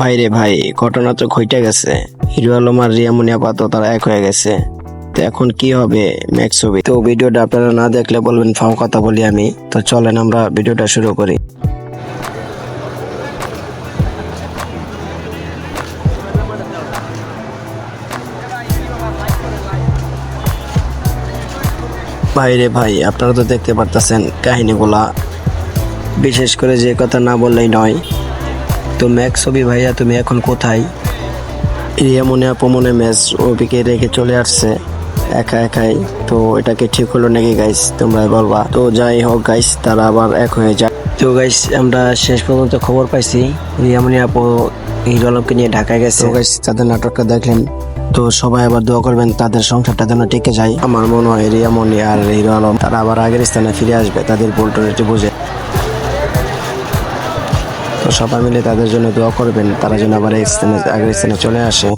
ভাই রে ভাই, ঘটনা তো ঘটে গেছে। হিরো আলম আর রিয়ামনি আপাতত তারা এক হয়ে গেছে। তো এখন কি হবে ম্যাক্স ছবি? তো ভিডিওটা আপনারা না দেখলে বলবেন ফাও কথা বলি আমি। তো চলেন আমরা ভিডিওটা শুরু করি। ভাই রে ভাই, আপনারা তো দেখতে পারতেছেন কাহিনীগুলা। বিশেষ করে যে কথা না বললেই নয়। তো ম্যাক্স ছবি ভাইয়া তুমি এখন কোথায়? রিয়া মনে আপমনে ম্যাচ ওবিকে রেখে চলে আসছে একা একাই। তো এটাকে ঠিক হলো নাকি গাইস তোমরা বলবা। তো যাই হোক গাইস তারা আবার এক হয়ে যায়। তো গাইস আমরা শেষ পর্যন্ত খবর পাইছি রিয়ামনি আপু হিরো আলমকে নিয়ে ঢাকায় গেছে। তো গাইস তাদের নাটকটা দেখলেন। তো সবাই আবার দোয়া করবেন তাদের সংসারটা যেন টিকে যায়। আমার মনে হয় রিয়ামনি আর হিরো আলম তারা আবার আগের স্থানে ফিরে আসবে তাদের বোল্টনেটি বুঝে। সবাই মিলে তাদের জন্য দোয়া করবেন, তারা যেন আবার এই স্থানে আগের স্থানে চলে আসে।